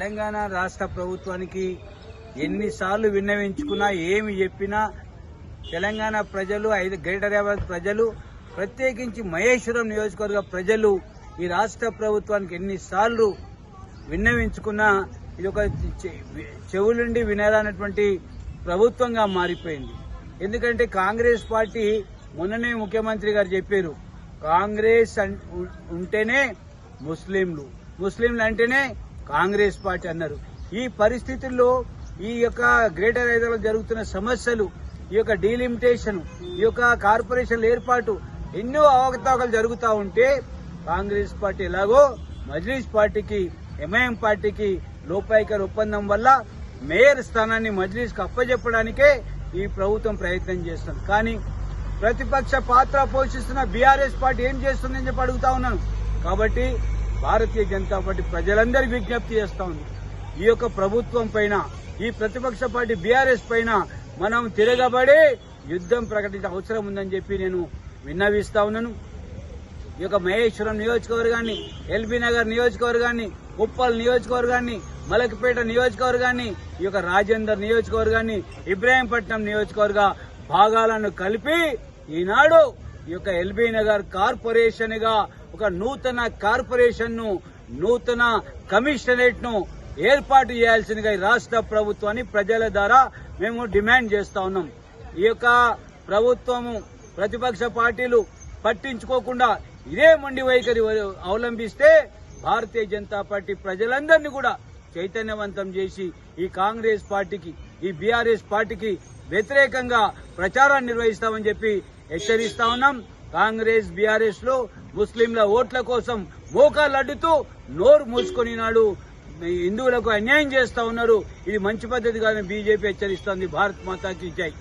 తెలంగాణ రాష్ట్ర ప్రభుత్వానికి ఎన్నిసార్లు విన్నవించుకున్నా ఏమి చెప్పినా తెలంగాణ ప్రజలు ఐదు గ్రేటర్ హైదరాబాద్ ప్రజలు ప్రత్యేకించి మహేశ్వరం నియోజకవర్గ ప్రజలు ఈ రాష్ట్ర ప్రభుత్వానికి ఎన్నిసార్లు విన్నవించుకున్నా ఇది ఒక చె- చెవులుండి వినాలన్నటువంటి ప్రభుత్వంగా మారిపోయింది. ఎందుకంటే కాంగ్రెస్ పార్టీ మొన్ననే ముఖ్యమంత్రి గారు చెప్పారు కాంగ్రెస్ అన్- ఉంటేనే ముస్లింలు. ముస్లింలు అంటేనే కాంగ్రెస్ పార్టీ అన్నారు. ఈ పరిస్థితుల్లో ఈ యొక్క గ్రేటర్ హైదరాబాద్ జరుగుతున్న సమస్యలు ఈ యొక్క డీలిమిటేషన్ ఈ యొక్క కార్పొరేషన్ల ఏర్పాటు ఎన్నో అవకతవకలు జరుగుతూ ఉంటే కాంగ్రెస్ పార్టీ ఎలాగో మజ్లీస్ పార్టీకి ఎంఐఎం పార్టీకి లోపాయికర్ ఒప్పందం వల్ల మేయర్ స్థానాన్ని మజ్లీస్కు అప్పజెప్పడానికే ఈ ప్రభుత్వం ప్రయత్నం చేస్తుంది. కానీ ప్రతిపక్ష పాత్ర పోషిస్తున్న బీఆర్ఎస్ పార్టీ ఏం చేస్తుందని చెప్పి అడుగుతా ఉన్నాను. కాబట్టి భారతీయ జనతా పార్టీ ప్రజలందరికీ విజ్ఞప్తి చేస్తా ఉంది. ఈ యొక్క ప్రభుత్వం పైన ఈ ప్రతిపక్ష పార్టీ బీఆర్ఎస్ పైన మనం తిరగబడి యుద్ధం ప్రకటించే అవసరం ఉందని చెప్పి నేను విన్నవిస్తా ఉన్నాను. ఈ యొక్క మహేశ్వరం నియోజకవర్గాన్ని ఎల్బీ నగర్ నియోజకవర్గాన్ని ఉప్పల్ నియోజకవర్గాన్ని మలకపేట నియోజకవర్గాన్ని ఈ యొక్క రాజేందర్ నియోజకవర్గాన్ని ఇబ్రాహీంపట్నం నియోజకవర్గ భాగాలను కలిపి ఈనాడు ఈ యొక్క ఎల్బీ నగర్ కార్పొరేషన్గా ఒక నూతన కార్పొరేషన్ను నూతన కమిషనరేట్ను ఏర్పాటు చేయాల్సిందిగా ఈ రాష్ట్ర ప్రభుత్వాన్ని ప్రజల ద్వారా మేము డిమాండ్ చేస్తా ఉన్నాం. ఈ యొక్క ప్రభుత్వము ప్రతిపక్ష పార్టీలు పట్టించుకోకుండా ఇదే మొండి వైఖరి అవలంబిస్తే భారతీయ జనతా పార్టీ ప్రజలందరినీ కూడా చైతన్యవంతం చేసి ఈ కాంగ్రెస్ పార్టీకి ఈ బీఆర్ఎస్ పార్టీకి వ్యతిరేకంగా ప్రచారాన్ని నిర్వహిస్తామని చెప్పి హెచ్చరిస్తా ఉన్నాం. కాంగ్రెస్ బీఆర్ఎస్లో ముస్లింల ఓట్ల కోసం మోకాలు అడ్డుతూ నోరు మూసుకొని నాడు హిందువులకు అన్యాయం చేస్తా ఉన్నారు. ఇది మంచి పద్ధతి కాదని బీజేపీ హెచ్చరిస్తోంది. భారత్ మాతాకి జై.